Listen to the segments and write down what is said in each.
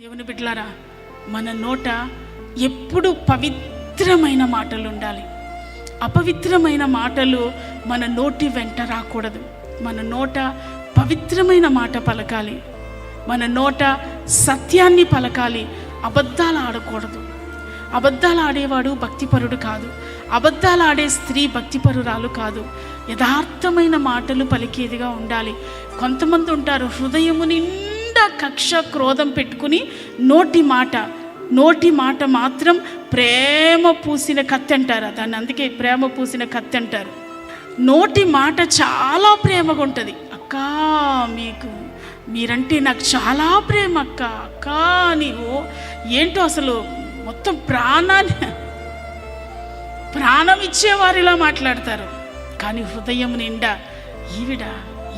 దేవుని బిడ్డలారా మన నోట ఎప్పుడు పవిత్రమైన మాటలు ఉండాలి. అపవిత్రమైన మాటలు మన నోటి వెంట రాకూడదు. మన నోట పవిత్రమైన మాట పలకాలి. మన నోట సత్యాన్ని పలకాలి. అబద్ధాలు ఆడకూడదు. అబద్ధాలు ఆడేవాడు భక్తిపరుడు కాదు. అబద్ధాలు ఆడే స్త్రీ భక్తిపరురాలు కాదు. యథార్థమైన మాటలు పలికేదిగా ఉండాలి. కొంతమంది ఉంటారు హృదయము నిండా కక్ష క్రోధం పెట్టుకుని నోటి మాట నోటి మాట మాత్రం ప్రేమ పూసిన కత్తి అంటారు. దాన్ని అందుకే ప్రేమ పూసిన కత్తి అంటారు. నోటి మాట చాలా ప్రేమగా ఉంటుంది. అక్క మీకు మీరంటే నాకు చాలా ప్రేమ అక్క అక్క నీవు ఏంటో అసలు మొత్తం ప్రాణాన్ని ప్రాణం ఇచ్చేవారిలా మాట్లాడతారు. కానీ హృదయం నిండా ఈవిడ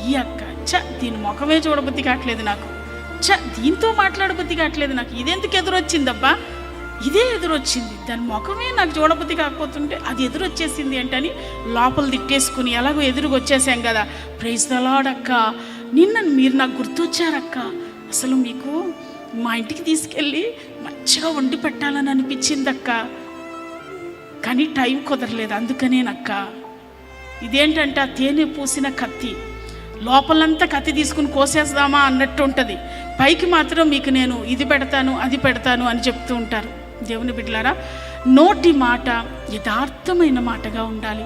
ఈ అక్క చ దీని ముఖమే చూడబుద్ధి కావట్లేదు నాకు. చ దీంతో మాట్లాడబుద్ధి కావట్లేదు నాకు. ఇదెందుకు ఎదురొచ్చిందబ్బా? ఇదే ఎదురొచ్చింది. దాని ముఖమే నాకు చూడబుద్ధి కాకపోతుంటే అది ఎదురొచ్చేసింది ఏంటని లోపల తిట్టేసుకుని ఎలాగో ఎదురుకు వచ్చేసాం కదా. ప్రైజ్ దలాడక్క నిన్న మీరు నాకు గుర్తొచ్చారక్క. అసలు మీకు మా ఇంటికి తీసుకెళ్ళి మంచిగా వండి పెట్టాలని అనిపించిందక్క. కానీ టైం కుదరలేదు. అందుకనేనక్క. ఇదేంటంటే ఆ తేనె పూసిన కత్తి. లోపలంతా కత్తి తీసుకుని కోసేద్దామా అన్నట్టు ఉంటుంది. పైకి మాత్రం మీకు నేను ఇది పెడతాను అది పెడతాను అని చెప్తూ ఉంటారు. దేవుని బిడ్డలారా నోటి మాట యథార్థమైన మాటగా ఉండాలి.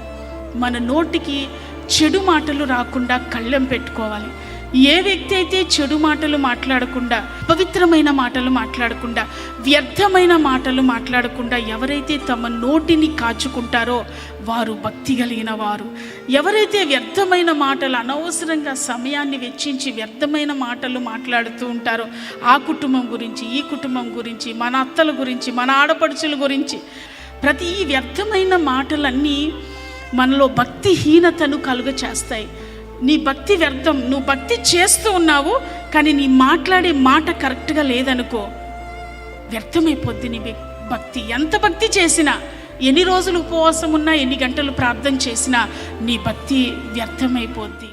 మన నోటికి చెడు మాటలు రాకుండా కళ్ళెం పెట్టుకోవాలి. ఏ వ్యక్తి అయితే చెడు మాటలు మాట్లాడకుండా పవిత్రమైన మాటలు మాట్లాడకుండా వ్యర్థమైన మాటలు మాట్లాడకుండా ఎవరైతే తమ నోటిని కాచుకుంటారో వారు భక్తి కలిగిన వారు. ఎవరైతే వ్యర్థమైన మాటలు అనవసరంగా సమయాన్ని వెచ్చించి వ్యర్థమైన మాటలు మాట్లాడుతూ ఉంటారో ఆ కుటుంబం గురించి ఈ కుటుంబం గురించి మన అత్తల గురించి మన ఆడపడుచుల గురించి ప్రతి వ్యర్థమైన మాటలన్నీ మనలో భక్తిహీనతను కలుగ చేస్తాయి నీ భక్తి వ్యర్థం నువ్వు భక్తి చేస్తూ ఉన్నావు కానీ నీ మాట్లాడే మాట కరెక్ట్గా లేదనుకో వ్యర్థమైపోద్ది నీ భక్తి ఎంత భక్తి చేసినా ఎన్ని రోజులు ఉపవాసం ఉన్నా ఎన్ని గంటలు ప్రార్థన చేసినా నీ భక్తి వ్యర్థమైపోద్ది.